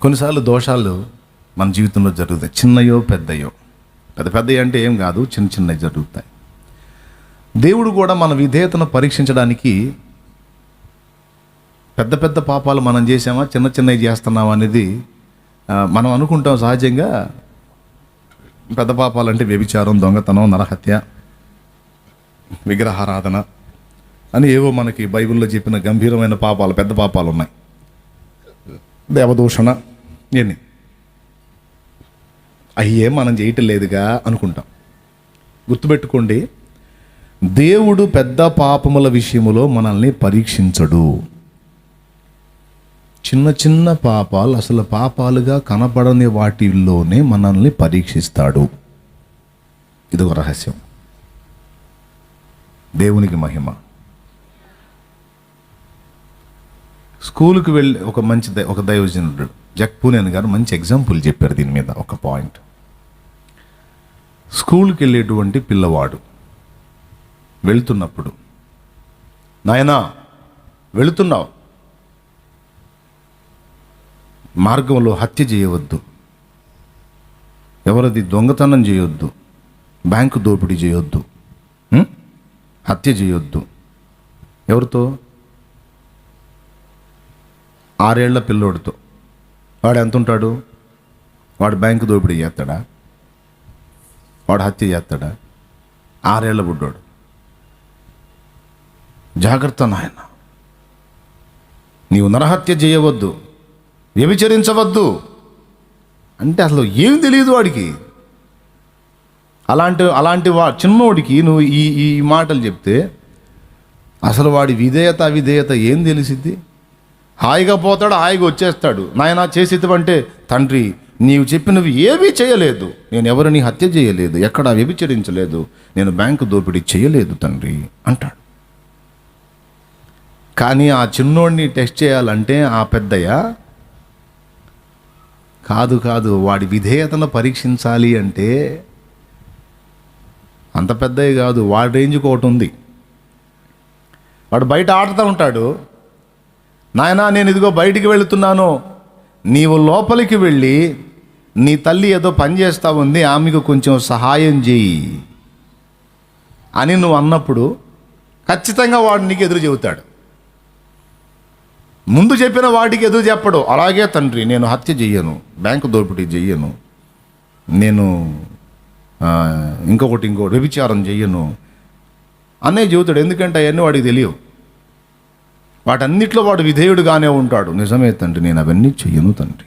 కొన్నిసార్లు దోషాలు మన జీవితంలో జరుగుతాయి. చిన్నయో పెద్దయో. పెద్ద పెద్దవి అంటే ఏం కాదు చిన్న చిన్నవి జరుగుతాయి. దేవుడు కూడా మన విధేయతను పరీక్షించడానికి పెద్ద పెద్ద పాపాలు మనం చేసామా చిన్న చిన్నవి చేస్తున్నామా అనేది మనం అనుకుంటాం సహజంగా. పెద్ద పాపాలు అంటే వ్యభిచారం దొంగతనం నరహత్య విగ్రహారాధన అని ఏవో మనకి బైబిల్లో చెప్పిన గంభీరమైన పాపాలు పెద్ద పాపాలు ఉన్నాయి. దేవదూషణ ఇవన్నీ అయ్యే మనం చేయటం లేదుగా అనుకుంటాం. గుర్తుపెట్టుకోండి దేవుడు పెద్ద పాపముల విషయములో మనల్ని పరీక్షించడు. చిన్న చిన్న పాపాలు అసలు పాపాలుగా కనపడని వాటిల్లోనే మనల్ని పరీక్షిస్తాడు. ఇది ఒక రహస్యం. దేవునికి మహిమ. స్కూల్కి వెళ్ళి ఒక మంచి ఒక దైవజనుడు జక్ పూనేన్ గారు మంచి ఎగ్జాంపుల్ చెప్పారు దీని మీద ఒక పాయింట్. స్కూల్కి వెళ్ళేటువంటి పిల్లవాడు వెళ్తున్నప్పుడు నాయనా వెళుతున్నావు. మార్గంలో హత్య చేయవద్దు. ఎవరిది దొంగతనం చేయొద్దు. బ్యాంకు దోపిడీ చేయొద్దు. హత్య చేయొద్దు. ఎవరితో? ఆరేళ్ళ పిల్లోడితో. వాడు ఎంత ఉంటాడు వాడు బ్యాంకు దోపిడీ చేస్తాడా? వాడు హత్య చేస్తాడా? ఆరేళ్ళ బుడ్డోడు. జాగ్రత్త నాయన. నీవు నరహత్య చేయవద్దు. వ్యభిచరించవద్దు. అంటే అసలు ఏం తెలియదు వాడికి. అలాంటి అలాంటి వా చిన్నోడికి నువ్వు ఈ ఈ మాటలు చెప్తే అసలు వాడి విధేయత అవిధేయత ఏం తెలిసిద్ది? హాయిగా పోతాడు హాయిగా వచ్చేస్తాడు. నాయన చేసేటువంటి తండ్రి నీవు చెప్పినవి ఏమీ చేయలేదు. నేను ఎవరిని హత్య చేయలేదు ఎక్కడ వ్యభిచరించలేదు. నేను బ్యాంకు దోపిడీ చేయలేదు తండ్రి అంటాడు. కానీ ఆ చిన్నోడిని టెస్ట్ చేయాలంటే ఆ పెద్దయ్య కాదు కాదు వాడి విధేయతను పరీక్షించాలి అంటే అంత పెద్దవి కాదు వాడి రేంజ్కి ఒకటి ఉంది. వాడు బయట ఆడుతూ ఉంటాడు. నాయనా నేను ఇదిగో బయటికి వెళుతున్నాను. నీవు లోపలికి వెళ్ళి నీ తల్లి ఏదో పని చేస్తా ఉంది ఆమెకు కొంచెం సహాయం చేయి అని నువ్వు అన్నప్పుడు ఖచ్చితంగా వాడు నీకు ఎదురు చెబుతాడు. ముందు చెప్పిన వాటికి ఎదురు చెప్పడు. అలాగే తండ్రి నేను హత్య చెయ్యను బ్యాంకు దోపిడీ చెయ్యను నేను ఇంకొకటి ఇంకో వ్యభిచారం చెయ్యను అనే చెబుతాడు. ఎందుకంటే అవన్నీ వాడికి తెలియవు. వాటన్నిట్లో వాడు విధేయుడుగానే ఉంటాడు. నిజమే తండ్రి నేను అవన్నీ చెయ్యను తండ్రి.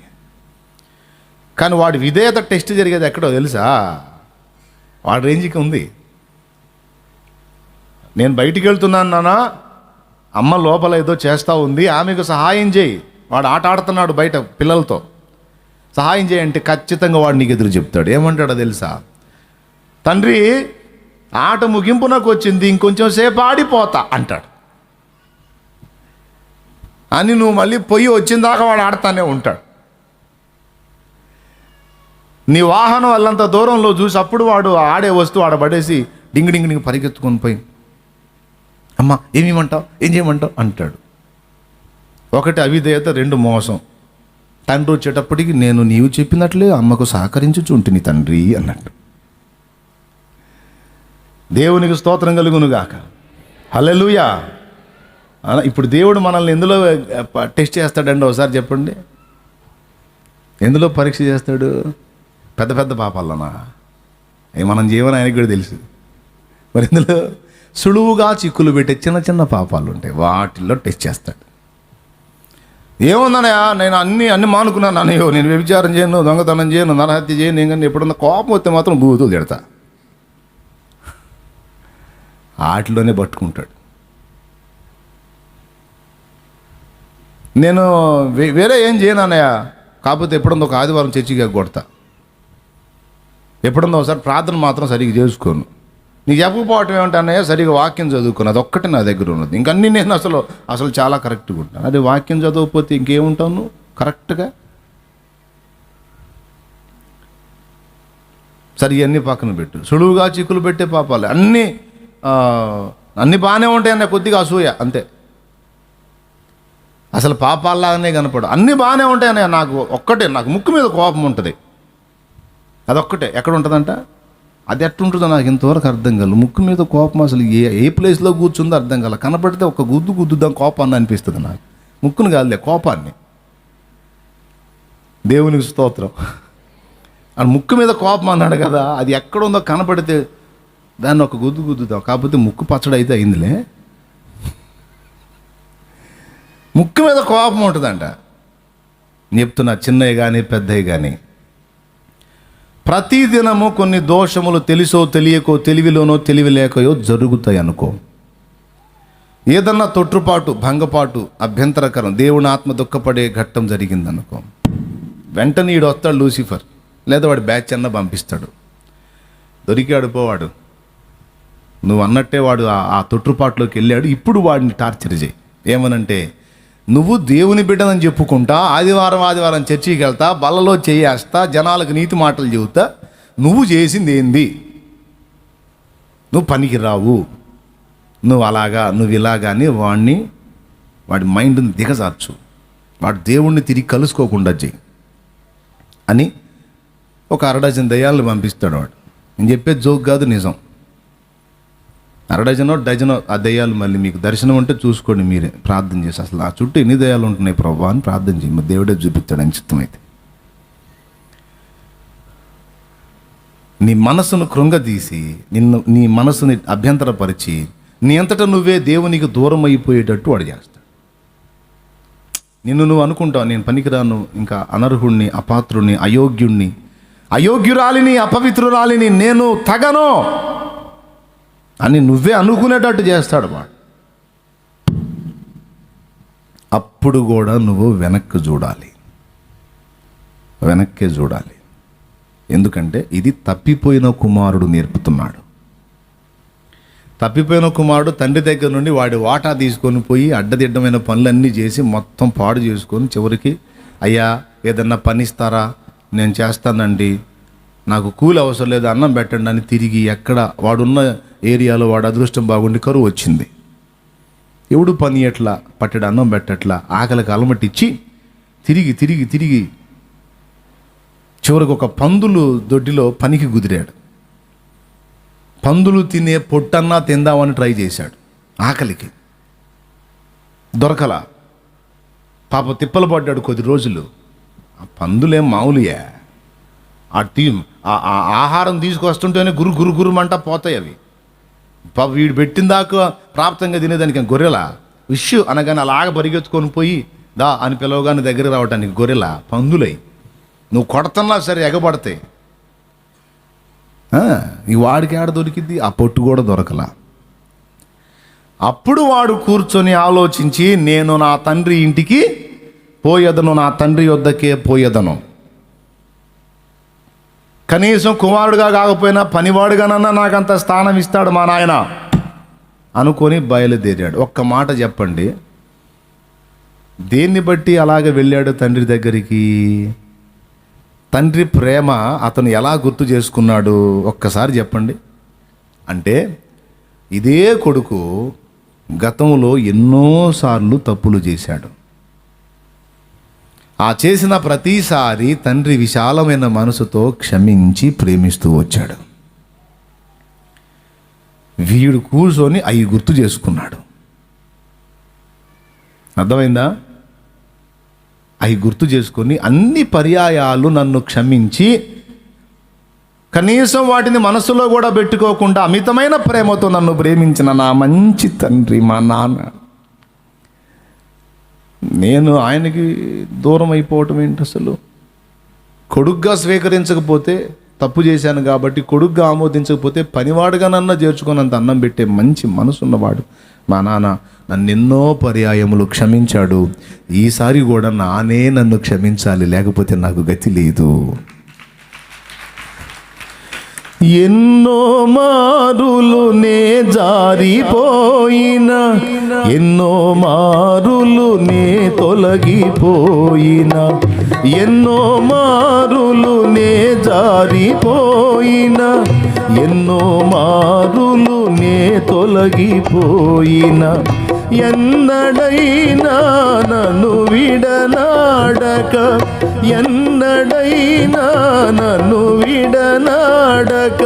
కానీ వాడి విధేయత టెస్ట్ జరిగేది ఎక్కడో తెలుసా? వాడి రేంజ్కి ఉంది. నేను బయటికి వెళ్తున్నాను నానా అమ్మ లోపల ఏదో చేస్తూ ఉంది ఆమెకు సహాయం చేయి. వాడు ఆట ఆడుతున్నాడు బయట పిల్లలతో. సహాయం చేయంటే ఖచ్చితంగా వాడు నీకు ఎదురు చెప్తాడు. ఏమంటాడో తెలుసా? తండ్రి ఆట ముగింపు నాకు వచ్చింది ఇంకొంచెం సేపు ఆడిపోతా అంటాడు. అని నువ్వు మళ్ళీ పొయ్యి వచ్చిన దాకా వాడు ఆడుతానే ఉంటాడు. నీ వాహనం వాళ్ళంత దూరంలో చూసి అప్పుడు వాడు ఆడే వస్తువు ఆడ పడేసి డింగి డింగి డింగి పరిగెత్తుకొని పోయి అమ్మ ఏమేమంటావు ఏం చేయమంటావు? అంటాడు. ఒకటి అవిధేయత రెండు మోసం. తండ్రి వచ్చేటప్పటికి నేను నీవు చెప్పినట్లే అమ్మకు సహకరించుచుంటిని తండ్రి అన్నట్టు. దేవునికి స్తోత్రం కలుగునుగాక. హలలుయా ఇప్పుడు దేవుడు మనల్ని ఎందులో టెస్ట్ చేస్తాడండి ఒకసారి చెప్పండి. ఎందులో పరీక్ష చేస్తాడు? పెద్ద పెద్ద పాపాలనా? అవి మనం జీవన ఆయనకి కూడా తెలుసు. మరి ఇందులో సులువుగా చిక్కులు పెట్టే చిన్న చిన్న పాపాలు ఉంటాయి వాటిల్లో టెస్ట్ చేస్తాడు. ఏముందనయా నేను అన్ని అన్ని మానుకున్నాను అన్నయ్యో నేను వ్యభిచారం చేయను దొంగతనం చేయను నరహత్య చేయను నేను కానీ ఎప్పుడన్నా కోపం వస్తే మాత్రం బూతులు తిడతా. వాటిలోనే పట్టుకుంటాడు. నేను వే- వేరే ఏం చేయను అన్నయ్య. కాకపోతే ఎప్పుడన్నా ఒక ఆదివారం చర్చిగా కొడతా. ఎప్పుడుందో ఒకసారి ప్రార్థన మాత్రం సరిగ్గా చేసుకోను. నీకు చెప్పకపోవటం ఏమంటే అన్నయ్య? సరిగ్గా వాక్యం చదువుకుని అది నా దగ్గర ఉన్నది. ఇంకన్నీ నేను అసలు అసలు చాలా కరెక్ట్గా ఉంటాను. అది వాక్యం చదవకపోతే ఇంకేముంటావు నువ్వు? కరెక్ట్గా? సరే ఇవన్నీ పక్కన పెట్టు. సులువుగా చిక్కులు పెట్టే పాపాలు. అన్నీ అన్నీ బాగానే ఉంటాయి అన్న కొద్దిగా అసూయ. అంతే. అసలు పాపాల్లాగానే కనపడు. అన్నీ బాగానే ఉంటాయని నాకు ఒక్కటే నాకు ముక్కు మీద కోపం ఉంటుంది. అదొక్కటే. ఎక్కడ ఉంటుందంట? అది ఎట్లుంటుందో నాకు ఇంతవరకు అర్థం కాదు ముక్కు మీద కోపం అసలు ఏ ఏ ప్లేస్లో కూర్చుందో అర్థం కాల కనపడితే ఒక గుద్దు గుద్దుదాం కోపాన్ని అనిపిస్తుంది నాకు. ముక్కును కాదులే కోపాన్ని. దేవునికి స్తోత్రం. ఆ ముక్కు మీద కోపం అన్నాడు కదా అది ఎక్కడ ఉందో కనపడితే దాన్ని ఒక గుద్దు గుద్దుతాం కాకపోతే ముక్కు పచ్చడి అయితే అయిందిలే. ముక్కు మీద కోపం ఉంటుందంట. చెప్తున్నా చిన్నవి కానీ పెద్దవి కానీ ప్రతిదినము కొన్ని దోషములు తెలుసో తెలియకో తెలివిలోనో తెలివి లేకయో జరుగుతాయి అనుకో. ఏదన్నా తొట్టుపాటు భంగపాటు అభ్యంతరకరం దేవుని ఆత్మ దుఃఖపడే ఘట్టం జరిగిందనుకో. వెంటనే ఈడు వస్తాడు లూసిఫర్. లేదా వాడు బ్యాచ్ అన్న పంపిస్తాడు. దొరికాడు పోవాడు నువ్వు అన్నట్టే వాడు ఆ- ఆ తొట్టుపాటులోకి వెళ్ళాడు. ఇప్పుడు వాడిని టార్చర్ చేయి. ఏమనంటే నువ్వు దేవుని బిడ్డనని చెప్పుకుంటా ఆదివారం ఆదివారం చర్చికి వెళ్తా బల్లలో చేయేస్తా జనాలకు నీతి మాటలు చెబుతా నువ్వు చేసింది ఏంది? నువ్వు పనికి రావు నువ్వు అలాగా నువ్వు ఇలాగా అని వాడిని వాడి మైండ్ని దిగజార్చు. వాడు దేవుణ్ణి తిరిగి కలుసుకోకుండా చేయి అని ఒక అరడజన్ దయ్యాలను పంపిస్తాడు వాడు. నేను చెప్పేది జోక్ కాదు నిజం. అరడజనో డజనో ఆ దయ్యాలు మళ్ళీ మీకు దర్శనం ఉంటే చూసుకోండి మీరే. ప్రార్థన చేసి అసలు ఆ చుట్టూ ఎన్ని దయ్యాలు ఉంటున్నాయి ప్రభు అని ప్రార్థన చేయి. దేవుడే చూపిస్తాడు అని చిత్తమైతే నీ మనసును కృంగదీసి నిన్ను నీ మనసుని అభ్యంతరపరిచి నీ అంతటా నువ్వే దేవునికి దూరం అయిపోయేటట్టు వాడు చేస్తాడు. నిన్ను నువ్వు అనుకుంటావు నేను పనికిరాను ఇంకా అనర్హుణ్ణి అపాత్రుణ్ణి అయోగ్యుణ్ణి అయోగ్యురాలిని అపవిత్రురాలిని నేను తగను. అని నువ్వే అనుకునేటట్టు చేస్తాడు వాడు. అప్పుడు కూడా నువ్వు వెనక్కి చూడాలి. వెనక్కే చూడాలి. ఎందుకంటే ఇది తప్పిపోయిన కుమారుడు నేర్పుతున్నాడు. తప్పిపోయిన కుమారుడు తండ్రి దగ్గర నుండి వాడి వాటా తీసుకొని పోయి అడ్డదిడ్డమైన పనులన్నీ చేసి మొత్తం పాడు చేసుకొని చివరికి అయ్యా ఏదన్నా పని ఇస్తారా నేను చేస్తానండి. నాకు కూలి అవసరం లేదు అన్నం పెట్టండి అని తిరిగి ఎక్కడ వాడున్న ఏరియాలో వాడు అదృష్టం బాగుండి కరువు వచ్చింది. ఎవడు పని ఎట్లా పట్టడు అన్నం పెట్టట్లా ఆకలికి అలమటిచ్చి తిరిగి తిరిగి తిరిగి చివరికి ఒక పందులు దొడ్డిలో పనికి కుదిరాడు పందులు తినే పొట్టన్నా తిందామని ట్రై చేశాడు. ఆకలికి దొరకలా. పాప తిప్పలు పడ్డాడు కొద్ది రోజులు. ఆ పందులేం మామూలుయా. ఆ టీ ఆ- ఆహారం తీసుకొస్తుంటేనే గురు గురు గురుమంటా పోతాయి అవి. పాప వీడు పెట్టిన దాకా ప్రాప్తంగా తినేదానికి గొర్రెల. విషు అనగానే అలాగ పరిగెత్తుకొని పోయి దా అని పిలవగానే దగ్గర రావటానికి గొర్రెల పందులై. నువ్వు కొడతన్నా సరే ఎగబడతాయి. ఈ వాడికి ఆడ దొరికింది ఆ పొట్టు కూడా దొరకలా. అప్పుడు వాడు కూర్చొని ఆలోచించి నేను నా తండ్రి ఇంటికి పోయేదను నా తండ్రి వద్దకే పోయేదను. కనీసం కుమారుడుగా కాకపోయినా పనివాడుగానన్నా నాకు అంత స్థానం ఇస్తాడు మా నాయన. అనుకొని బయలుదేరాడు. ఒక్క మాట చెప్పండి. దేన్ని బట్టి అలాగ వెళ్ళాడు తండ్రి దగ్గరికి? తండ్రి ప్రేమ అతను ఎలా గుర్తు చేసుకున్నాడు? ఒక్కసారి చెప్పండి. అంటే ఇదే కొడుకు గతంలో ఎన్నోసార్లు తప్పులు చేశాడు. ఆ చేసిన ప్రతిసారి తండ్రి విశాలమైన మనసుతో క్షమించి ప్రేమిస్తూ వచ్చాడు. వీడు కూర్చొని అవి గుర్తు చేసుకున్నాడు. అర్థమైందా? అవి గుర్తు చేసుకొని అన్ని పర్యాయాలు నన్ను క్షమించి కనీసం వాటిని మనసులో కూడా పెట్టుకోకుండా అమితమైన ప్రేమతో నన్ను ప్రేమించిన నా మంచి తండ్రి మా నాన్న. నేను ఆయనకి దూరం అయిపోవటం ఏంటి అసలు? కొడుగ్గా స్వీకరించకపోతే తప్పు చేశాను కాబట్టి కొడుగ్గా ఆమోదించకపోతే పనివాడుగానన్నా చేర్చుకున్నంత అన్నం పెట్టే మంచి మనసున్నవాడు మా నాన్న నన్ను ఎన్నో పర్యాయములు క్షమించాడు. ఈసారి కూడా నానే నన్ను క్షమించాలి లేకపోతే నాకు గతి లేదు. ఎన్నో మారులు నే జారిపోయిన ఎన్నో మారులు నే తొలగిపోయిన ఎన్నో మారులు నే జారిపోయిన ఎన్నో మారులు నే తొలగిపోయిన ఎన్నడైనా నన్ను విడనాడక ఎన్నడైనా నన్ను విడనాడక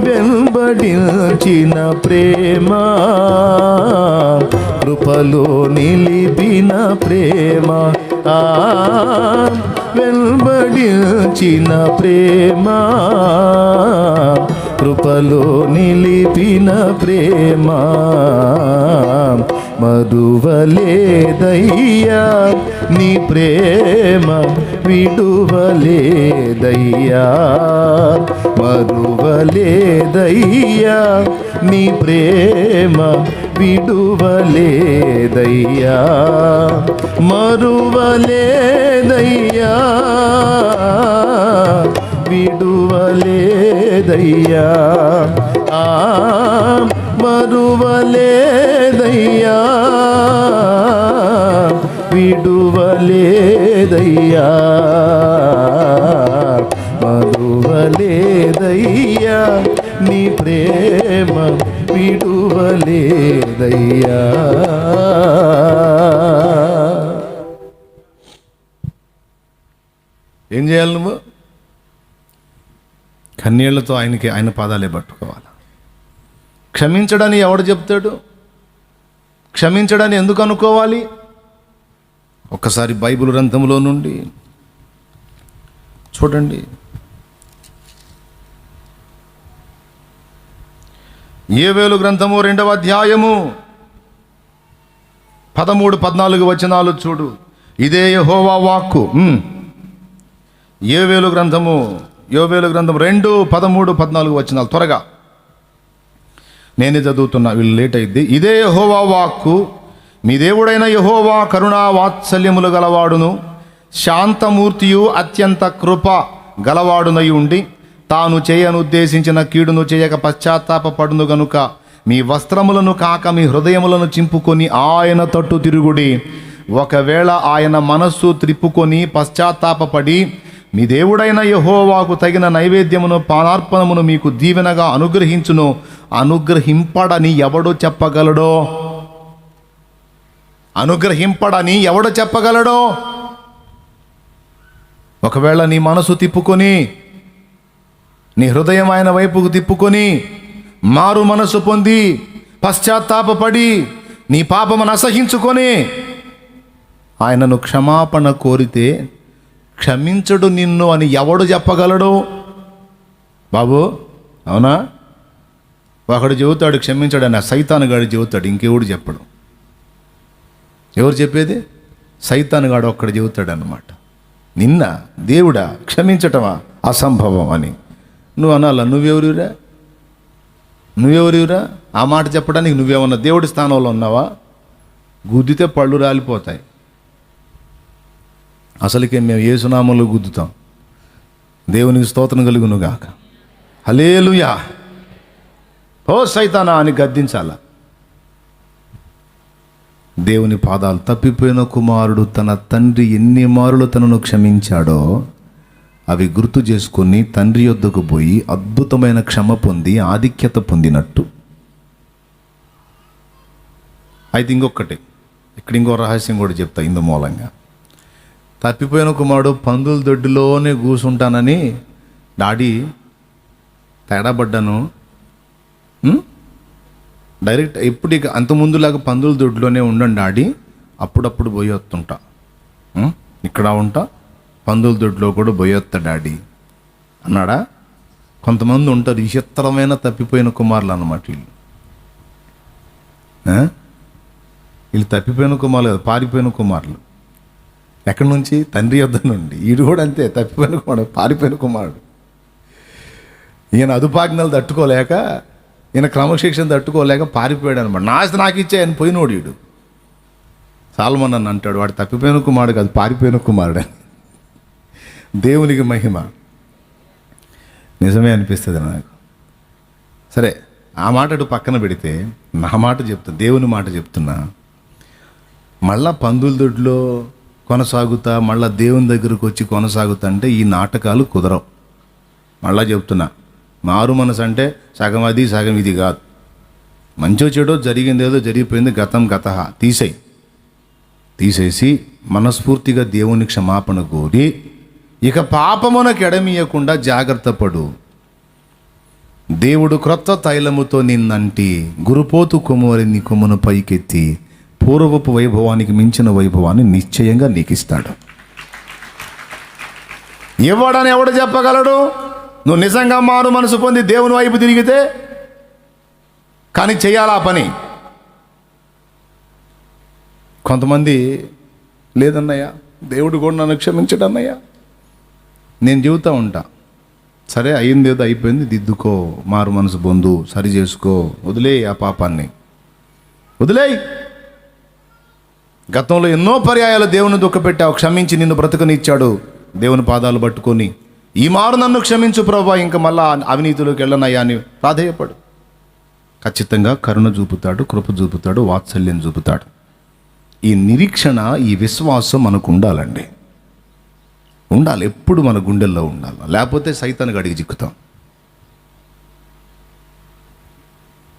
వెంబడించిన ప్రేమ కృపలో నిలిపిన ప్రేమ ఆ వెంబడించిన ప్రేమ కృపలో నిలిపిన ప్రేమ. మరువలేదయ్యా నీ ప్రేమ విడువలేదయ్యా. మరువలేదయ్యా నీ ప్రేమ విడువలేదయ్యా. మరువలేదయ్యా విడువలేదయ్యా. ఆ మరువలేదయ్యా. విడువలేదయ్యా మరువలేదయ్యా. నీ ప్రేమ విడువలేదయ్యా. ఏం చేయాలి నువ్వు? కన్నీళ్ళతో ఆయనకి ఆయన పాదాలే పట్టుకోవాలి. క్షమించడని ఎవడు చెప్తాడు? క్షమించడని ఎందుకు అనుకోవాలి? ఒక్కసారి బైబిల్ గ్రంథంలో నుండి చూడండి. ఏ వేలు గ్రంథము రెండవ అధ్యాయము పదమూడు పద్నాలుగు వచనాలు చూడు. ఇదే యహోవా వాక్కు. ఏవేలు ఏ వేలు గ్రంథము యోవేలు గ్రంథం రెండు పదమూడు పద్నాలుగు వచనాలు. త్వరగా. నేనే చదువుతున్నా వీళ్ళు లేట్ అయింది ఇదే యహోవా వాక్కు. మీ దేవుడైన యహోవా కరుణా వాత్సల్యములు గలవాడును. శాంతమూర్తియు అత్యంత కృప గలవాడునై ఉండి తాను చేయనుద్దేశించిన కీడును చేయక పశ్చాత్తాపపడును గనుక మీ వస్త్రములను కాక మీ హృదయములను చింపుకొని ఆయన తట్టు తిరుగుడి. ఒకవేళ ఆయన మనస్సు త్రిప్పుకొని పశ్చాత్తాపపడి మీ దేవుడైన యహోవాకు తగిన నైవేద్యమును పానార్పణమును మీకు దీవెనగా అనుగ్రహించును అనుగ్రహింపడని ఎవడు చెప్పగలడో? అనుగ్రహింపడని ఎవడు చెప్పగలడో? ఒకవేళ నీ మనసు తిప్పుకొని నీ హృదయం ఆయన వైపుకు తిప్పుకొని మారు మనసు పొంది పశ్చాత్తాపపడి నీ పాపమును అసహించుకొని ఆయనను క్షమాపణ కోరితే క్షమించడు నిన్ను అని ఎవడు చెప్పగలడు? బాబు అవునా? ఒకడు చెబుతాడు క్షమించాడు అని ఆ సైతానుగాడు చెబుతాడు ఇంకెవడు చెప్పడు. ఎవరు చెప్పేది? సైతానుగాడు ఒక్కడ చెబుతాడనమాట నిన్న దేవుడా క్షమించటమా? అసంభవం అని. నువ్వు అనాలా? నువ్వెవరివిరా? నువ్వెవరివిరా? ఆ మాట చెప్పడానికి నువ్వేమన్నా దేవుడి స్థానంలో ఉన్నావా? గుద్దితే పళ్ళు రాలిపోతాయి. అసలుకే మేము ఏసునామంలో గుద్దుతాం. దేవునికి స్తోత్రం కలుగునుగాక. హలేలుయా ఓ సైతానా అని గద్దించాలా? దేవుని పాదాలు తప్పిపోయిన కుమారుడు తన తండ్రి ఎన్ని మారులు తనను క్షమించాడో అవి గుర్తు చేసుకొని తండ్రి యొద్దకు పోయి అద్భుతమైన క్షమ పొంది ఆధిక్యత పొందినట్టు. అయితే ఇంకొకటి ఇక్కడ ఇంకో రహస్యం కూడా చెప్తా ఇందు మూలంగా. తప్పిపోయిన కుమారుడు పందుల దొడ్డిలోనే కూసుంటానని డాడీ తేడాపడ్డాను. డైరెక్ట్ ఎప్పుడు ఇక అంత ముందులాగా పందుల దొడ్లోనే ఉండండి డాడీ అప్పుడప్పుడు పోయి ఇక్కడ ఉంటా పందుల దొడ్లో కూడా బొయ్యొత్త డాడీ అన్నాడా? కొంతమంది ఉంటారు విచిత్రమైన తప్పిపోయిన కుమారులు అన్నమాట వీళ్ళు వీళ్ళు తప్పిపోయిన కుమారులు కదా పారిపోయిన కుమారులు. ఎక్కడి నుంచి? తండ్రి యొద్ద నుండి. ఈడు కూడా అంతే తప్పిపోయిన కుమారుడు పారిపోయిన కుమారుడు. ఈయన అదుపాజ్ఞలు తట్టుకోలేక ఈయన క్రమశిక్షణ తట్టుకోలేక పారిపోయాడు అనమాట నాస్తి నాకు ఇచ్చే ఆయన పోయినోడు వీడు సాల్మన్ అని అంటాడు వాడు తప్పిపోయిన కుమారుడు కాదు పారిపోయిన కుమారుడు అని. దేవునికి మహిమ. నిజమే అనిపిస్తుంది నాకు. సరే ఆ మాట పక్కన పెడితే నా మాట చెప్తా దేవుని మాట చెప్తున్నా. మళ్ళా పందుల దొడ్లో కొనసాగుతా మళ్ళా దేవుని దగ్గరకు వచ్చి కొనసాగుతా అంటే ఈ నాటకాలు కుదరవు. మళ్ళా చెప్తున్నా మారు మనసు అంటే సగం అది సగం ఇది కాదు. మంచో చెడో జరిగింది ఏదో జరిగిపోయింది గతం గత. తీసేయి. తీసేసి మనస్ఫూర్తిగా దేవుని క్షమాపణ కోరి ఇక పాపమునకు ఎడమీయకుండా జాగ్రత్త పడు. దేవుడు క్రొత్త తైలముతో నిన్నంటి గురుపోతు కొమ్మరి నీ కొమ్మును పైకెత్తి పూర్వపు వైభవానికి మించిన వైభవాన్ని నిశ్చయంగా నీకిస్తాడు. ఇవ్వడని ఎవడు చెప్పగలడు? నువ్వు నిజంగా మారు మనసు పొంది దేవుని వైపు తిరిగితే కానీ చేయాలా ఆ పని? కొంతమంది లేదన్నయ్య దేవుడు కూడా నన్ను క్షమించడు అన్నయ్య. నేను చెబుతూ ఉంటా. సరే అయింది ఏదో అయిపోయింది దిద్దుకో మారు మనసు పొందు సరి చేసుకో వదిలే ఆ పాపాన్ని. వదిలేయ్! గతంలో ఎన్నో పర్యాయాలు దేవుని దుఃఖపెట్టావు క్షమించి నిన్ను బ్రతకనిచ్చాడు దేవుని పాదాలు పట్టుకొని. ఈ మారు నన్ను క్షమించు ప్రభా ఇంకా మళ్ళా అవినీతిలోకి వెళ్ళనయ్యా అని ప్రాధేయపడు. ఖచ్చితంగా కరుణ చూపుతాడు కృప చూపుతాడు వాత్సల్యం చూపుతాడు. ఈ నిరీక్షణ ఈ విశ్వాసం మనకు ఉండాలండి. ఉండాలి ఎప్పుడు మన గుండెల్లో ఉండాలి. లేకపోతే సైతానికి అడిగి చిక్కుతాం.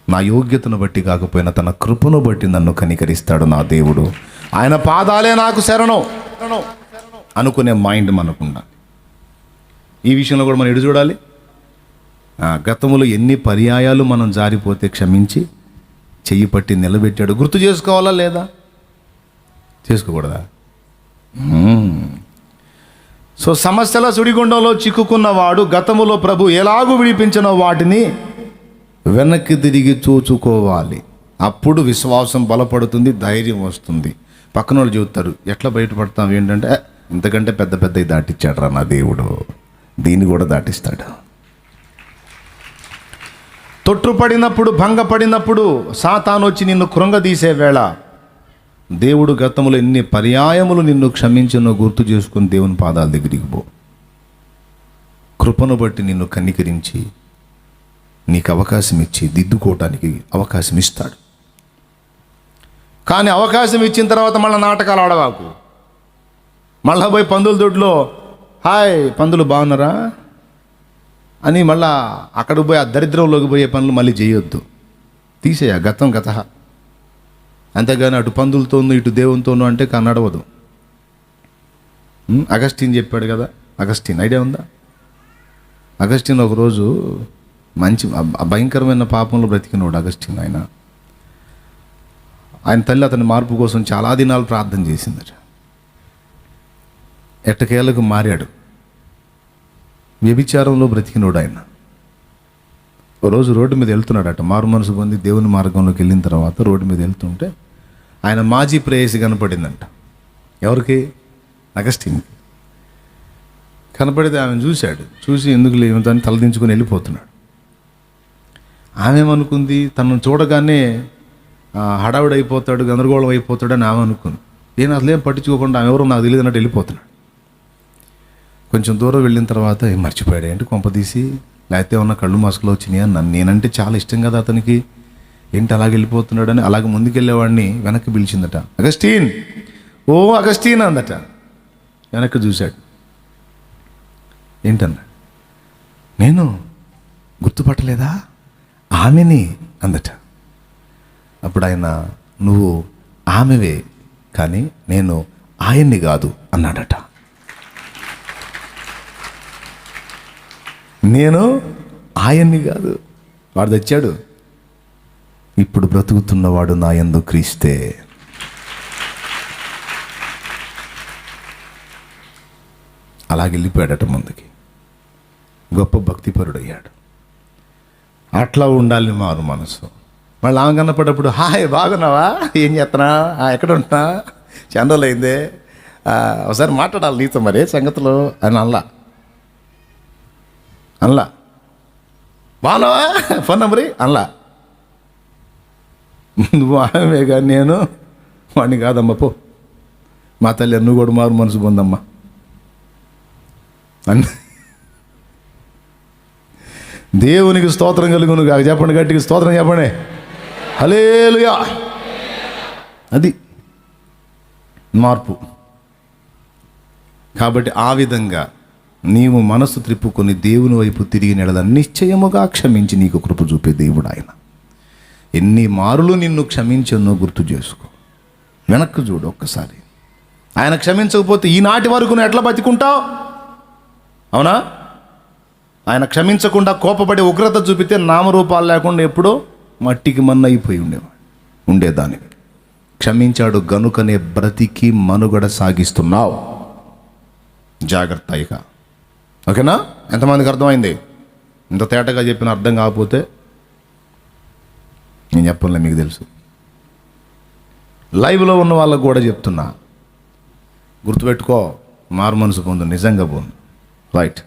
నా యోగ్యతను బట్టి కాకపోయినా తన కృపను బట్టి నన్ను కనికరిస్తాడు నా దేవుడు. ఆయన పాదాలే నాకు శరణం. అనుకునే మైండ్ మనకుండా ఈ విషయంలో కూడా మనం ఎడు చూడాలి? గతంలో ఎన్ని పర్యాయాలు మనం జారిపోతే క్షమించి చెయ్యి పట్టి నిలబెట్టాడు. గుర్తు చేసుకోవాలా లేదా? చేసుకోకూడదా? సో సమస్యల సుడిగుండంలో చిక్కుకున్నవాడు గతములో ప్రభు ఎలాగూ విడిపించిన వాటిని వెనక్కి తిరిగి చూచుకోవాలి. అప్పుడు విశ్వాసం బలపడుతుంది ధైర్యం వస్తుంది. పక్కన వాళ్ళు చెబుతారు ఎట్లా బయటపడతాం? ఏంటంటే ఇంతకంటే పెద్ద పెద్ద దాటిచ్చాడు రా నా దేవుడు. దీన్ని కూడా దాటిస్తాడు. తొట్టుపడినప్పుడు భంగపడినప్పుడు సాతాను వచ్చి నిన్ను కృంగదీసే వేళ దేవుడు గతంలో ఎన్ని పర్యాయములు నిన్ను క్షమించినో గుర్తు చేసుకుని దేవుని పాదాల దగ్గరికి పో. కృపను బట్టి నిన్ను కన్నికరించి నీకు అవకాశం ఇచ్చి దిద్దుకోవటానికి అవకాశం ఇస్తాడు. కానీ అవకాశం ఇచ్చిన తర్వాత మళ్ళీ నాటకాలు ఆడవాకు. మళ్ళా పోయి పందుల దొడ్లో హాయ్ పందులు బాగున్నారా? అని మళ్ళా అక్కడ పోయి ఆ దరిద్రంలోకి పోయే పనులు మళ్ళీ చేయొద్దు. తీసేయ గతం గత అంతేగాని అటు పందులతోనూ ఇటు దేవునితోనూ అంటే కా నడవదు అగస్టిన్ చెప్పాడు కదా అగస్టిన్ ఐడియా ఉందా? అగస్టిన్ ఒకరోజు మంచి భయంకరమైన పాపంలో బ్రతికినోడు అగస్టిన్ ఆయన. ఆయన తల్లి అతని మార్పు కోసం చాలా దినాలు ప్రార్థన చేసిందట. ఎట్టకేలకు మారాడు. వ్యభిచారంలో బ్రతికినోడు ఆయన రోజు రోడ్డు మీద వెళ్తున్నాడట. మారు మనసు పొంది దేవుని మార్గంలోకి వెళ్ళిన తర్వాత రోడ్డు మీద వెళ్తుంటే ఆయన మాజీ ప్రేయసి కనపడిందంట. ఎవరికి? అగస్టిన్కి కనపడితే ఆమెను చూశాడు. చూసి ఎందుకు లేవు? తలదించుకొని వెళ్ళిపోతున్నాడు. ఆమె ఏమనుకుంది తనను చూడగానే హడావిడైపోతాడు గందరగోళం అయిపోతాడు అని ఆమె అనుకుంది. నేను అసలు ఏం పట్టించుకోకుండా ఆమె ఎవరో నాకు తెలియదు అన్నట్టు వెళ్ళిపోతున్నాడు. కొంచెం దూరం వెళ్ళిన తర్వాత మర్చిపోయాడు ఏంటి కొంపదీసి లేకపోతే ఉన్న కళ్ళు మసకలు వచ్చినాయి? నన్ను నేనంటే చాలా ఇష్టం కదా అతనికి. ఏంటి అలాగ వెళ్ళిపోతున్నాడని? అలాగ ముందుకెళ్ళేవాడిని వెనక్కి పిలిచిందట. అగస్టీన్! ఓ అగస్టీన్ అందట. వెనక్కి చూశాడు. ఏంటన్నా? నేను గుర్తుపట్టలేదా? ఆమెని అందట. అప్పుడు ఆయన నువ్వు ఆమెవే కానీ నేను ఆయన్ని కాదు అన్నాడట. నేను ఆయన్ని కాదు. వాడు తెచ్చాడు. ఇప్పుడు బ్రతుకుతున్నవాడు నా ఎందు క్రీస్తే. అలాగే వెళ్ళిపోయాడట ముందుకి. గొప్ప భక్తిపరుడయ్యాడు. అట్లా ఉండాలి మారు మనసు. మళ్ళీ ఆమె కన్నపడప్పుడు హాయ్ బాగున్నావా? ఏం చేస్తున్నా "ఆ, ఎక్కడ ఉంటున్నా చందలైందే ఒకసారి మాట్లాడాలి నీతో మరి సంగతులు అని అల్లా అనలా. బాగున్నావా? ఫోన్ నెంబరి అనలా. నువ్వు ఆమె కానీ నేను. వాడిని కాదమ్మా పో. మా తల్లి నువ్వు కూడా మారు మనసు పొందమ్మా. అన్న దేవునికి స్తోత్రం కలుగును కాక. చెప్పండి గట్టికి స్తోత్రం చెప్పండి. హలేలుయా అది మార్పు. కాబట్టి ఆ విధంగా నీవు మనసు త్రిప్పుకొని దేవుని వైపు తిరిగి నెడదని నిశ్చయముగా క్షమించి నీకు కృప చూపే దేవుడు ఆయన ఎన్ని మారులు నిన్ను క్షమించనో గుర్తు చేసుకో. వెనక్కి చూడు ఒక్కసారి. ఆయన క్షమించకపోతే ఈనాటి వరకు నువ్వు ఎట్లా బతికుంటావు? అవునా? ఆయన క్షమించకుండా కోపపడి ఉగ్రత చూపితే నామరూపాలు లేకుండా ఎప్పుడో మట్టికి మన్న అయిపోయి ఉండేవాడు ఉండేదాన్ని క్షమించాడు గనుకనే బ్రతికి మనుగడ సాగిస్తున్నావు. జాగ్రత్త ఇక ఓకేనా? ఎంతమందికి అర్థమైంది? ఇంత తేటగా చెప్పిన అర్థం కాకపోతే నేను చెప్పనులే మీకు తెలుసు. లైవ్లో ఉన్న వాళ్ళకు కూడా చెప్తున్నా. గుర్తుపెట్టుకో మారు మనసు పొందు నిజంగా పొందు. రైట్